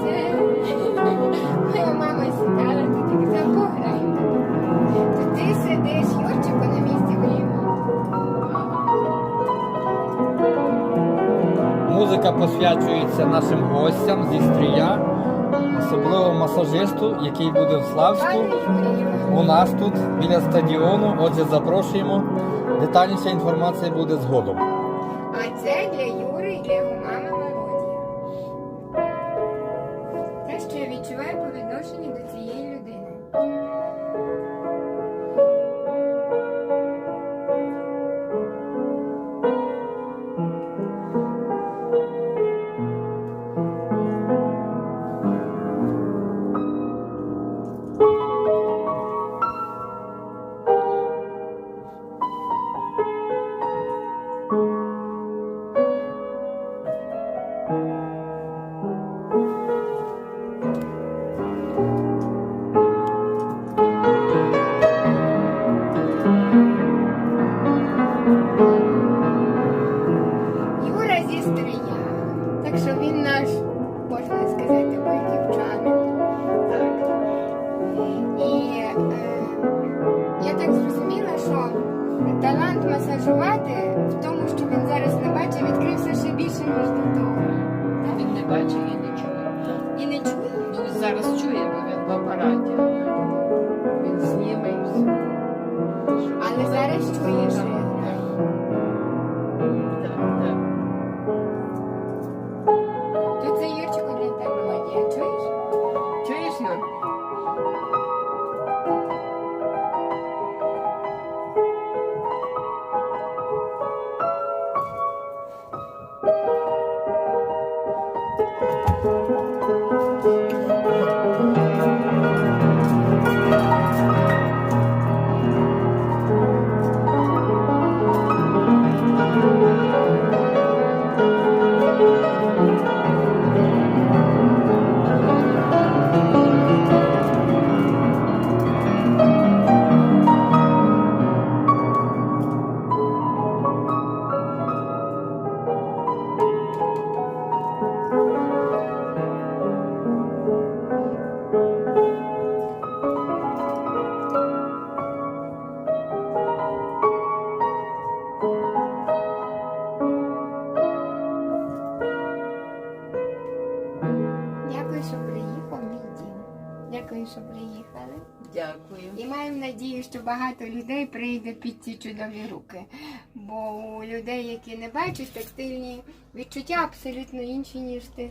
це моя мама сідала тут казала, пограємо. То ти сидиш, Юрчику, на місці гріємо. Музика посвячується нашим гостям зі стрія, особливо масажисту, який буде в Славську. У нас тут біля стадіону. Отже, запрошуємо. Детальніша інформація буде згодом. А це для Юри і для Стрия. Так що він наш, можна сказати, бойківчанин. Так. І е, я так зрозуміла, що талант масажувати в тому, що він зараз не бачить, відкрився ще більше, ніж до того. Він не бачить і не чує. І не чує. Ну, зараз чує, бо він в апараті. Він зніме і все. Але зараз чує, що я. Так, так. Тут Дякую, що приїхали. Дякую. І маємо надію, що багато людей прийде під ці чудові руки. Бо у людей, які не бачать, текстильні відчуття абсолютно інші, ніж ти.